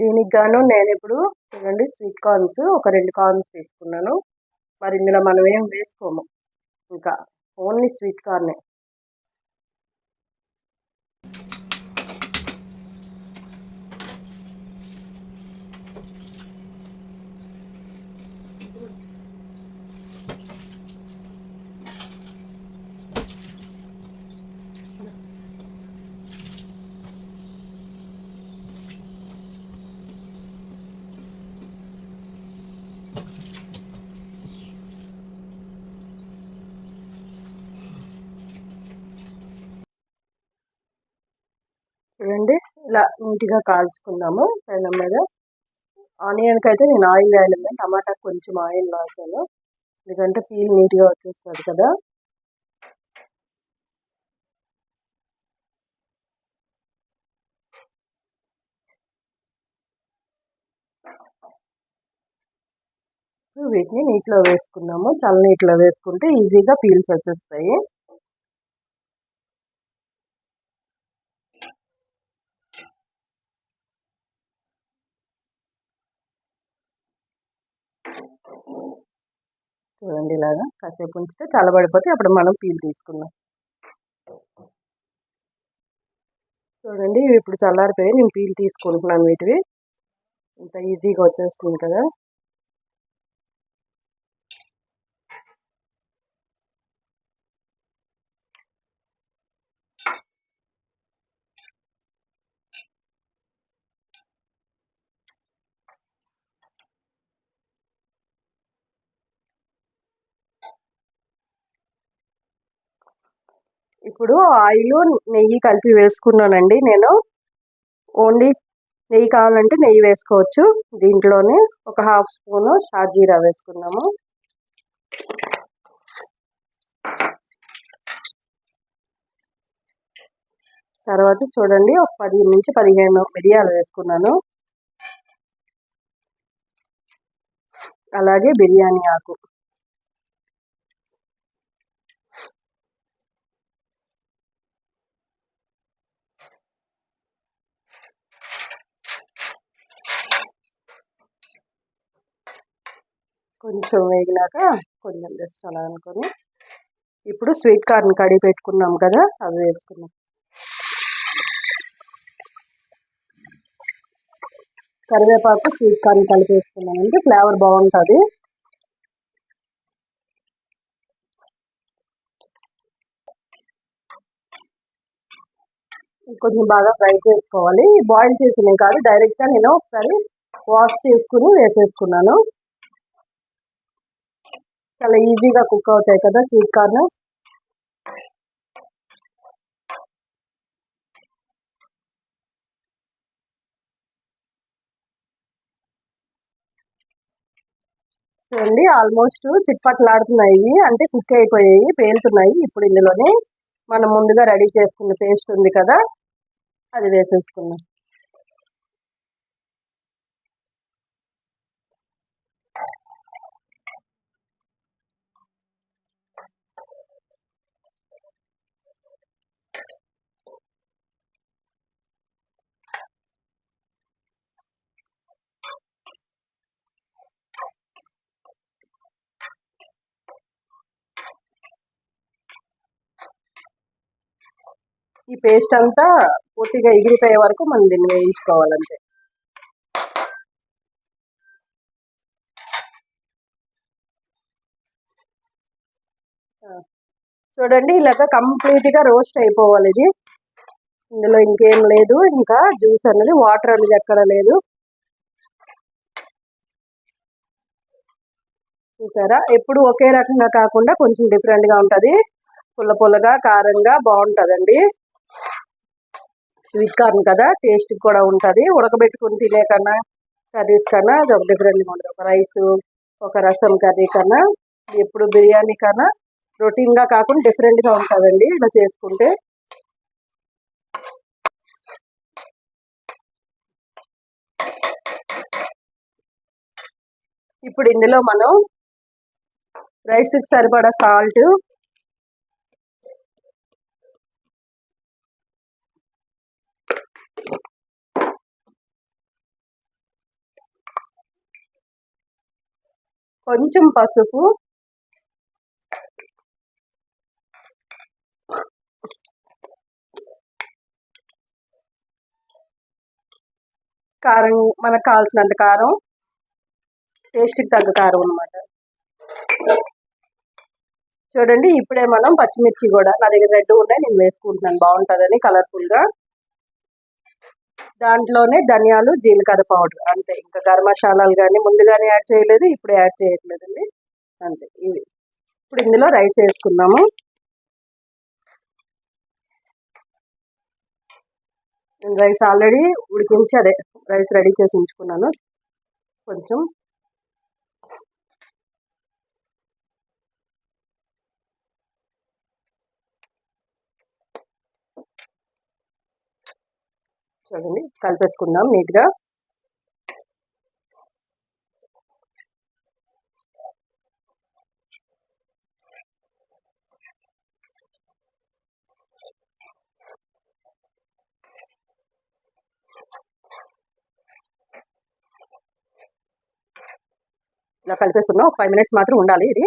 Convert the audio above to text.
దీనికి గాను నేను ఇప్పుడు చూడండి స్వీట్ కార్న్స్ ఒక రెండు కార్న్స్ తీసుకున్నాను. మరి ఇందులో మనం ఏం వేసుకోము. ఇంకా ఓన్లీ స్వీట్ కార్నే చూడండి ఇలా నీట్గా కాల్చుకుందాము పెనం మీద ఆనియన్కి అయితే నేను ఆయిల్ వేయలేదు టమాటా కొంచెం ఆయిల్ రాసాను. ఎందుకంటే పీల్ నీట్గా వచ్చేస్తుంది కదా. వీటిని నీటిలో వేసుకున్నాము. చాలా నీటిలో వేసుకుంటే ఈజీగా పీల్స్ వచ్చేస్తాయి. చూడండి ఇలాగా కాసేపు ఉంచితే చల్లబడిపోతే అప్పుడు మనం పీల్ తీసుకుందాం. చూడండి ఇప్పుడు చల్లారిపోయి నేను పీల్ తీసుకుంటున్నాను వీటివి. ఇంత ఈజీగా వచ్చేస్తుంది కదా. ఇప్పుడు ఆయిల్ నెయ్యి కలిపి వేసుకున్నానండి నేను. ఓన్లీ నెయ్యి కావాలంటే నెయ్యి వేసుకోవచ్చు. దీంట్లోనే ఒక హాఫ్ స్పూను షాజీరా వేసుకున్నాము. తర్వాత చూడండి ఒక పది నుంచి పదిహేను మిరియాలు వేసుకున్నాను. అలాగే బిర్యానీ ఆకు. కొంచెం వేగినాక కొంచెం జస్ట్ అలా అనుకొని ఇప్పుడు స్వీట్ కార్న్ కడిగి పెట్టుకున్నాం కదా అవి వేసుకున్నాం. కరివేపాకు స్వీట్ కార్న్ కలిపి వేసుకున్నామంటే ఫ్లేవర్ బాగుంటుంది. కొంచెం బాగా ఫ్రై చేసుకోవాలి. బాయిల్ చేసినవి కాదు డైరెక్ట్గా నేను ఒకసారి వాష్ చేసుకుని వేసేసుకున్నాను. చాలా ఈజీగా కుక్ అవుతాయి కదా స్వీట్ కార్న్ చూడండి ఆల్మోస్ట్ చిట్పట్లాడుతున్నాయి అంటే కుక్ అయిపోయాయి పేలుతున్నాయి ఇప్పుడు ఇందులోనే. మనం ముందుగా రెడీ చేసుకున్న పేస్ట్ ఉంది కదా అది వేసేసుకున్నాం ఈ పేస్ట్ అంతా పూర్తిగా ఎగిరిపోయే వరకు మనం దీన్ని వేయించుకోవాలంటే చూడండి ఇలాగ కంప్లీట్గా రోస్ట్ అయిపోవాలి ఇది. ఇందులో ఇంకేం లేదు ఇంకా జ్యూస్ అనేది వాటర్ అనేది ఎక్కడ లేదు. చూసారా? ఎప్పుడు ఒకే రకంగా కాకుండా కొంచెం డిఫరెంట్గా ఉంటుంది. పుల్ల పుల్లగా కారంగా బాగుంటుందండి. స్వీట్ కార్న్ కదా టేస్ట్ కూడా ఉంటుంది. ఉడకబెట్టుకుని తినే కన్నా కర్రీస్ కన్నా అది ఒక డిఫరెంట్గా ఉంటుంది. ఒక రైస్ ఒక రసం కర్రీ కన్నా ఎప్పుడు బిర్యానీ కన్నా రొటీన్గా కాకుండా డిఫరెంట్గా ఉంటుందండి ఇలా చేసుకుంటే. ఇప్పుడు ఇందులో మనం రైస్కి సరిపడా సాల్ట్ కొంచెం పసుపు. కారం మనకు కావాల్సినంత కారం. టేస్ట్కి తగ్గ కారం అనమాట చూడండి ఇప్పుడే మనం పచ్చిమిర్చి కూడా నా దగ్గర రెడ్ ఉన్నాయి నేను వేసుకుంటున్నాను. బాగుంటుందని కలర్ఫుల్గా దాంట్లోనే ధనియాలు జీలకర్ర పౌడర్ అంతే. ఇంకా గరం కానీ ముందుగానే యాడ్ చేయలేదు ఇప్పుడు యాడ్ చేయట్లేదండి. అంతే. ఇవి. ఇప్పుడు ఇందులో రైస్ వేసుకుందాము. నేను రైస్ ఆల్రెడీ ఉడికించి అదే రైస్ రెడీ చేసి ఉంచుకున్నాను. కొంచెం చూడండి. కలిపేసుకుందాం నీట్గా. ఇలా కలిపేస్తున్నాం ఫైవ్ మినిట్స్ మాత్రం ఉండాలి ఇది.